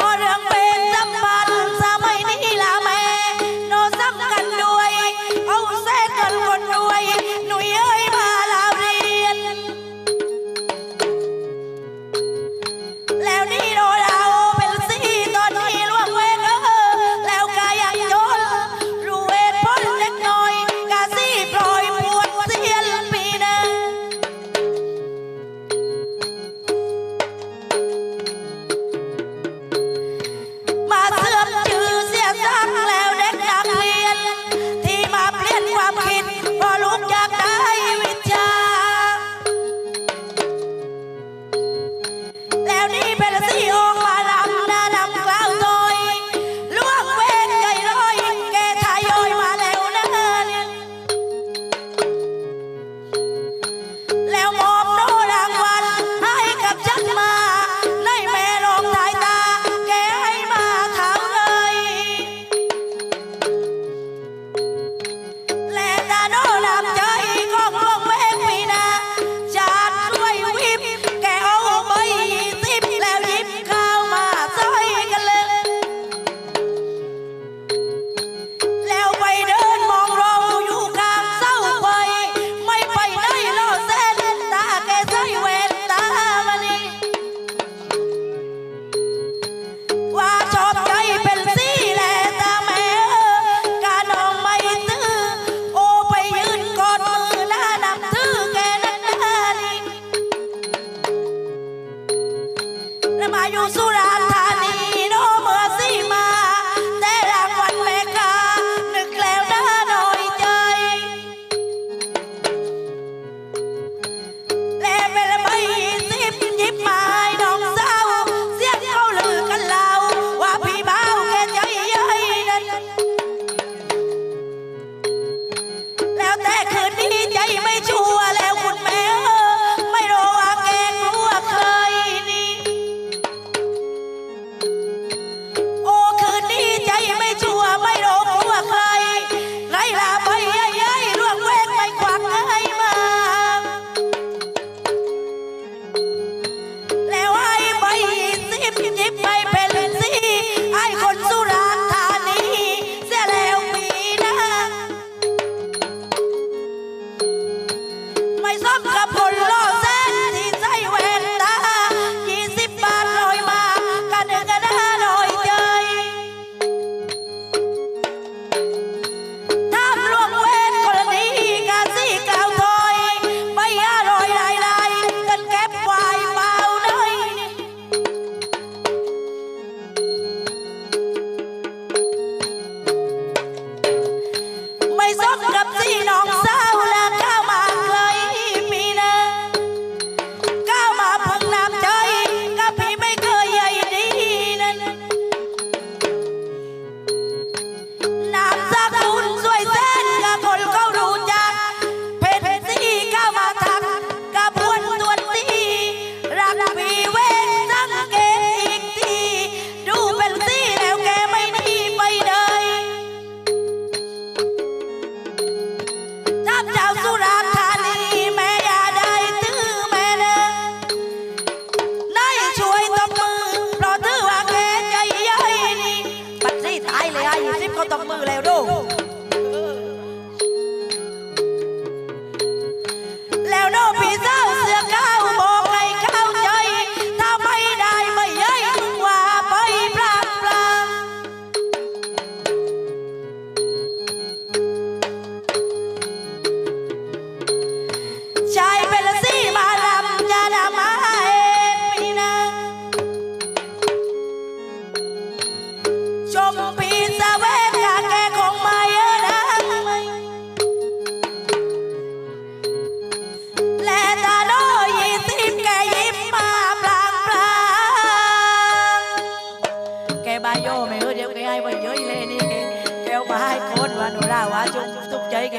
নরম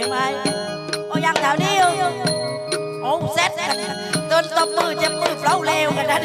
ไหมโอ้ยังแถวนี้อยู่โอ้เซ็ตกันนตบมือจะมือเฝ้าเลวกันนั้น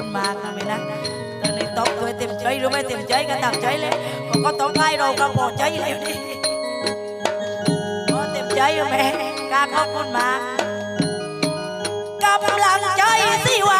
คุณมากนะแม่นะตอนนี้ตบด้วยเต็มใจหรือไม่เต็มใจก็ตามใจเลยผมก็ต้องไล่เราก็บอกใจเลยนี่เต็มใจแม่กาขอบคุณมากกำลังใจสิว่า